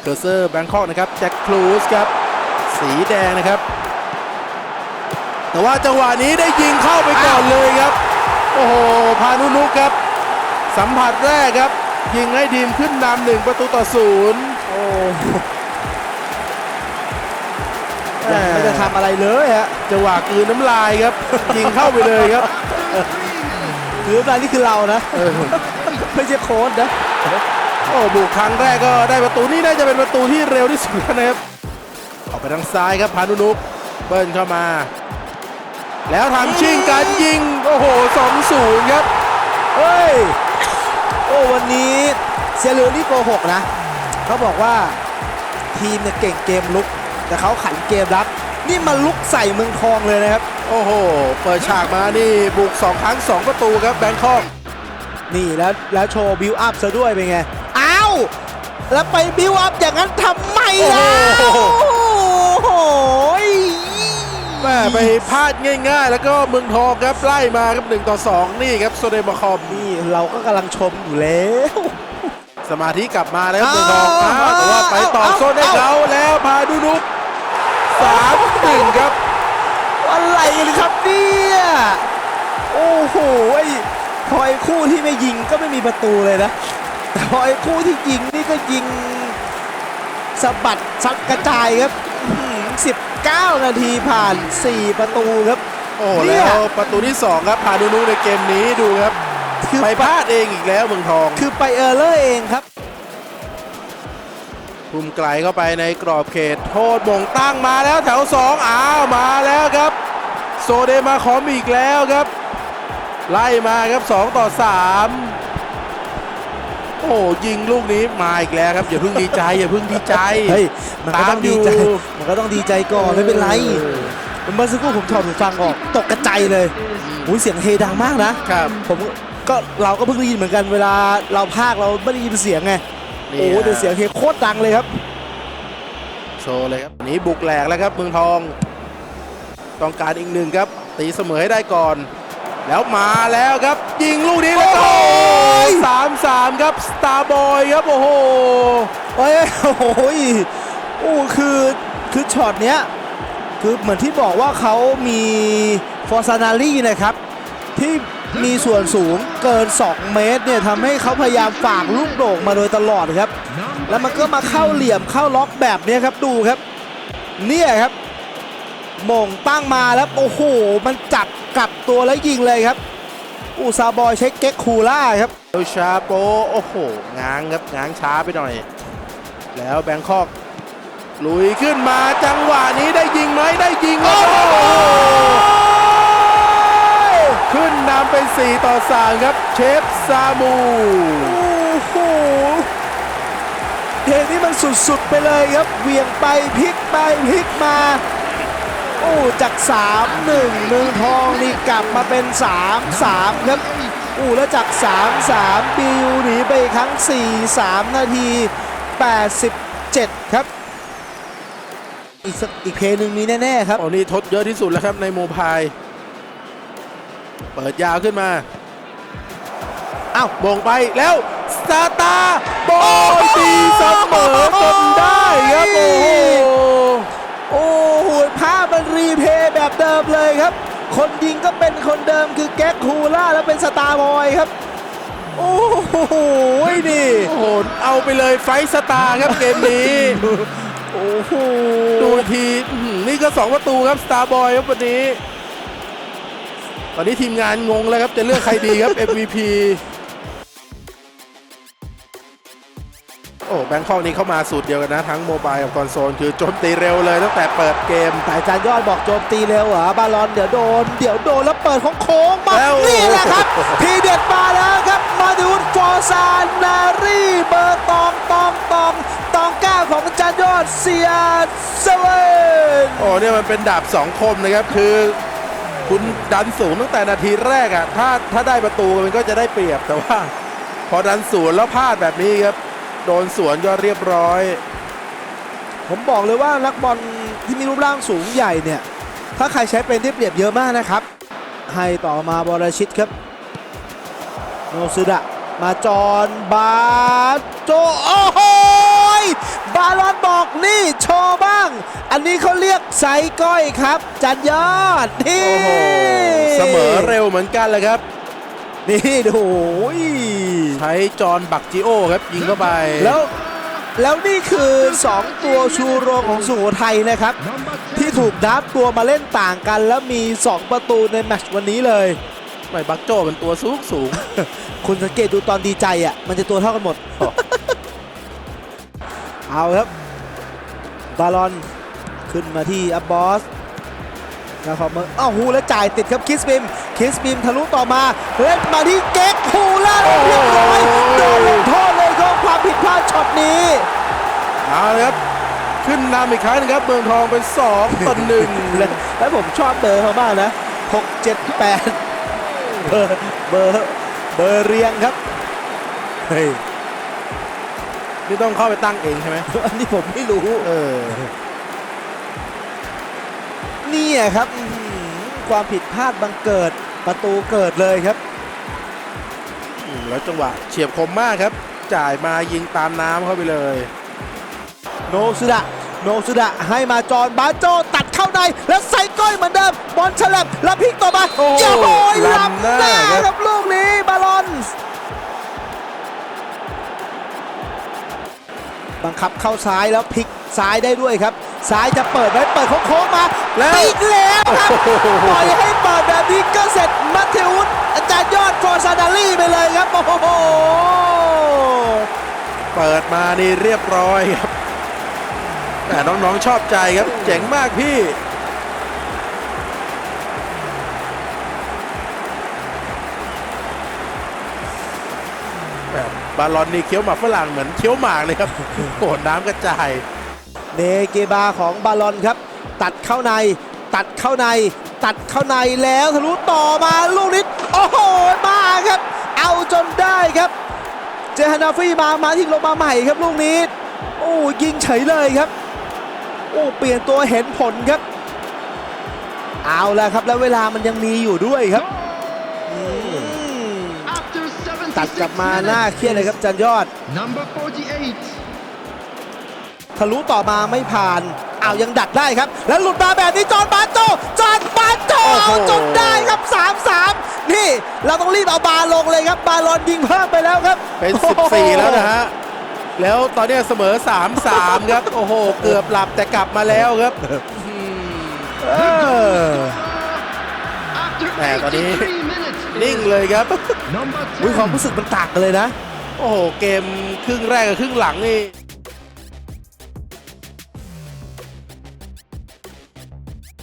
เคอร์เซอร์แบงคอกนะครับแจ็คคลูสครับ สีแดงนะครับ แต่ว่าจังหวะนี้ได้ยิงเข้าไปก่อนเลยครับ โอ้โห พานุนุกครับ สัมผัสแรกครับ ยิงให้ทีมขึ้นนำหนึ่งประตูต่อศูนย์โอ้ยังไม่ได้ทำอะไรเลยฮะจังหวะกลืนน้ำลายครับ ยิงเข้าไปเลยครับคืออะไรนี่คือเรานะเออไม่ใช่โค้ดนะ โอ้บุกครั้งแรกก็ได้ประตูนี่น่าจะเป็นประตูที่เร็วที่สุดแล้วนะครับออกไปทางซ้ายครับพานุนุกเบิ้ลเข้ามา แล้วทำชิงการยิง โอ้โหสองศูนย์ครับเฮ้ยโอ้วันนี้เซยรูนี่โกหกนะ เขาบอกว่าทีมเนี่ยเก่งเกมลุก แต่เขาขันเกมรับ นี่มาลุกใส่เมืองทองเลยนะครับ โอ้โห เปิดฉากมานี่บุก 2 ครั้ง 2 ประตูครับแบงคอกนี่แล้วแล้วโชว์บิวอัพซะด้วยเป็นไงอ้าวแล้วไปบิวอัพอย่างนั้นทำไมล่ะโอ้โหโอ้โหแม่ไปพลาดง่าย ๆ แล้วก็เมืองทองครับไล่มาครับ1ต่อ 2 นี่ครับโซเดมาคอมนี่เราก็กำลังชมอยู่แล้ว สมาธิกลับมาแล้วครับเอาเมืองทองอ้าวแต่ว่าไปต่อเอาโซนให้เอาเขาแล้วพาดุนุกสามหนึ่งครับอะไรกันครับเนี่ยโอ้โหไอ้พอไอ้คู่ที่ไม่ยิงก็ไม่มีประตูเลยนะ แต่พอไอ้คู่ที่ยิงนี่ก็ยิงสะบัดซัดกระจายครับอื้อหือ19 นาทีผ่าน 4 ประตูครับ โอ้เนี่แล้ยวประตูที่ 2 ครับพาดุนุกในเกมนี้ดูครับ คือไปพลาดเองอีกแล้วเมืองทองคือไปเออร์เลอร์เองครับพุ่มไกลเข้าไปในกรอบเขต โทษมงตั้งมาแล้วแถว 2 อ้าวมาแล้วครับ โซเดมาคอมอีกแล้วครับ ไล่มาครับ 2 ต่อ 3 โอ้ยิงลูกนี้มาอีกแล้วครับอย่าเพิ่งดีใจอย่าเพิ่งดีใจเฮ้ยมันก็ต้องดีใจตามอยู่มันก็ต้องดีใจก่อนไม่เป็นไรเมื่อสักครู่ผมถอดหูฟังออกตกกระใจเลยอุ้ยเสียงเฮดังมากนะครับผมก็เราก็เพิ่งได้ยินเหมือนกันเวลาเราพากย์เราไม่ได้ยินเสียงไงนี่โอ้ฮะแต่เสียงเฮโคตรดังเลยครับโชว์เลยครับวันนี้บุกแหลกแล้วครับเมืองทอง ต้องการอีกหนึ่งครับ ตีเสมอให้ได้ก่อน แล้วมาแล้วครับ ยิงลูกนี้แล้วก็โอ้ย สามสามครับสตาร์บอยครับ โอ้โห เอ้ยโอ้โหยโอ้คือคือช็อตเนี้ยคือเหมือนที่บอกว่าเขามีฟอร์ซานารีนะครับ ที่มีส่วนสูงเกิน 2 เมตรเนี่ยทำให้เขาพยายามฝากลูกโด่งมาโดยตลอดครับ แล้วมันก็มาเข้าเหลี่ยมเข้าล็อกแบบเนี้ยครับดูครับ เนี่ยครับห ม่งตั้งมาแล้วโอ้โห มันจับกลับตัวแล้วยิงเลยครับ อูซาบอยใช้เก๊กคูล่าครับโดชาโปโอ้โหง้างครับง้างช้าไปหน่อย แล้วแบงคอกลุยขึ้นมาจังหวะนี้ได้ยิงไหมได้ยิงแล้วก็โอ้โหขึ้นนำเป็น 4 ต่อ 3 ครับ เชฟซามูโอ้โหเพลงนี้มันสุดๆไปเลยครับเหวียงไปพลิกไปพลิกมา โอ้จาก 3 1เมืองทองนี่กลับมาเป็น 3 3 ครับอู้แล้วจาก 3 3 บิวหนีไปอีกครั้ง 4 3 นาที 87 ครับ อีกสักอีกเพลงหนึ่งมีแน่ ๆ ครับโอ้นี่ทดเยอะที่สุดแล้วครับในโมพายเปิดยาวขึ้นมา อ้าวบ่งไปแล้วสตาร์บอลตีเสมอจน ครับคนยิงก็เป็นคนเดิมคือแก๊กคูล่าแล้วเป็นสตาร์บอยครับ โอ้โหนี่ โอ้โหเอาไปเลยไฟท์สตาร์ครับเกมนี้ โอ้โหดูทีอื้อหือนี่ก็ 2 ประตูครับสตาร์บอยครับวันนี้ ตอนนี้ทีมงานงงแล้วครับ จะเลือกใครดีครับ MVP โอ้แบงคอกนี่เข้ามาสูตรเดียวกันนะ ทั้งโมบายกับคอนโซล คือโจมตีเร็วเลยตั้งแต่เปิดเกมแต่อาจารย์ยอดบอกโจมตีเร็วเหรอบาลอนเดี๋ยวโดน เดี๋ยวโดนแล้วเปิดของโค้งมาแล้วนี่แหละครับ ทีเด็ดมาแล้วครับมาดิวุฒฟอร์ซานารีเบอร์ตองตองตองตองก้าของอาจารย์ยอดเสียเซเว่นโอ้เนี่ยมันเป็นดาบสองคมนะครับคือคุณดันสูงตั้งแต่นาทีแรกอะ่ะถ้าถ้าได้ประตูมันก็จะได้เปรียบแต่ว่า พอดันสูงแล้วพลาดแบบนี้ครับ โดนสวนก็เรียบร้อย ผมบอกเลยว่านักบอลที่มีรูปร่างสูงใหญ่เนี่ย ถ้าใครใช้เป็นที่เปรียบเยอะมากนะครับ ให้ต่อมาบอลชิตครับ โนซึดะมาจอนบาโจโอ้โหบาลอนบอกนี่โชว์บ้าง อันนี้เขาเรียกไซก้อยครับ จันยอดนี่เสมอเร็วเหมือนกันเลยครับ นี่ดูโอ้ยใช้จอห์นบักจิโอครับยิงเข้าไป แล้วแล้วนี่คือ 2 ตัวชูโรงของสุโขทัยนะครับ ที่ถูกดับตัวมาเล่นต่างกัน แล้วมี 2 ประตูในแมตช์วันนี้เลยไม่บักโจเป็นตัวสูงสูง คุณสังเกตดูตอนดีใจอะ มันจะตัวเท่ากันหมด เอาครับบาลอนขึ้นมาที่อับบอส นาคอมเมอร์อ้าวฮูแล้วจ่ายติดครับคิสบิมคิสบิมทะลุต่อมาเล่นมาที่เก๊กฮูแล้วเรียบร้อยโดนลงโทษเลยครับความผิดพลาดช็อตนี้เอาเลยครับขึ้นนำอีกครั้งหนึงครับเมืองทองเป็น2ต่อหนึ่งและและผมชอบเบอร์เขามากนะ 6 7 8 เบอร์เบอร์เบอร์เรียงครับเฮ้ยนี่ต้องเข้าไปตั้งเองใช่ไหมอันนี้ผมไม่รู้เออเนี่ยครับอื้อหือความผิดพลาดบังเกิดประตูเกิดเลยครับอืมแล้วจังหวะเฉียบคมมากครับ จ่ายมายิงตามน้ำเข้าไปเลย โนสุดะโนสุดะให้มาจอนบาโจตัดเข้าใน แล้วใส่ก้อยเหมือนเดิม บอลฉลับแล้วพลิกต่อมาโอ้โหโอ้โหล้ำหน้าล้ำหน้าครับครับลูกนี้บาลอนบังคับเข้าซ้ายแล้วพลิกซ้ายได้ด้วยครับ ซ้ายจะเปิดไว้เปิดโค้งๆมาแล้วอีกแล้วครับโอ้โหปล่อยให้เปิดแบบนี้ก็เสร็จมัทเทวุฒิอาจารย์ยอดฟอร์ซาดาลี่ไปเลยครับโอ้โหเปิดมานี่เรียบร้อยครับแต่น้องๆชอบใจครับเจ๋งมากพี่แบบบาลอนนี่เคี้ยวหมากฝรั่งเหมือนเคี้ยวหมากเลยครับโกดน้ำกระจาย เนเกบาของบาลอนครับ ตัดเข้าใน ตัดเข้าใน ตัดเข้าในแล้วทะลุต่อมาลูกนี้โอ้โหมาครับ เอาจนได้ครับ เจฮานาฟี่มามาที่ลงมาใหม่ครับลูกนี้โอ้ยิงเฉยเลยครับโอ้เปลี่ยนตัวเห็นผลครับ เอาแล้วครับแล้วเวลามันยังมีอยู่ด้วยครับอืม After 76ตัดกลับมาหน้าเครียดเลยครับจันยอด Number 48. ทะลุต่อมาไม่ผ่านอ้าวยังดักได้ครับ แล้วหลุดมาแบบนี้จอห์นบาโจจอห์นบาโจโอ้โหเอาจนได้ครับ3-3นี่ เราต้องรีบเอาบาลงเลยครับ บาลอนยิงเพิ่มไปแล้วครับ เป็นโอ้โห14 แล้วนะฮะ แล้วตอนนี้เสมอ 3-3 ครับ โอ้โห เกือบหลับแต่กลับมาแล้วครับอืมเออ After แหม่ตอนนี้83 minutes. นิ่งเลยครับ Number อุ๊ย 10. ความรู้สึกมันต่างกันเลยนะ โอ้โห เกมครึ่งแรกกับครึ่งหลังนี่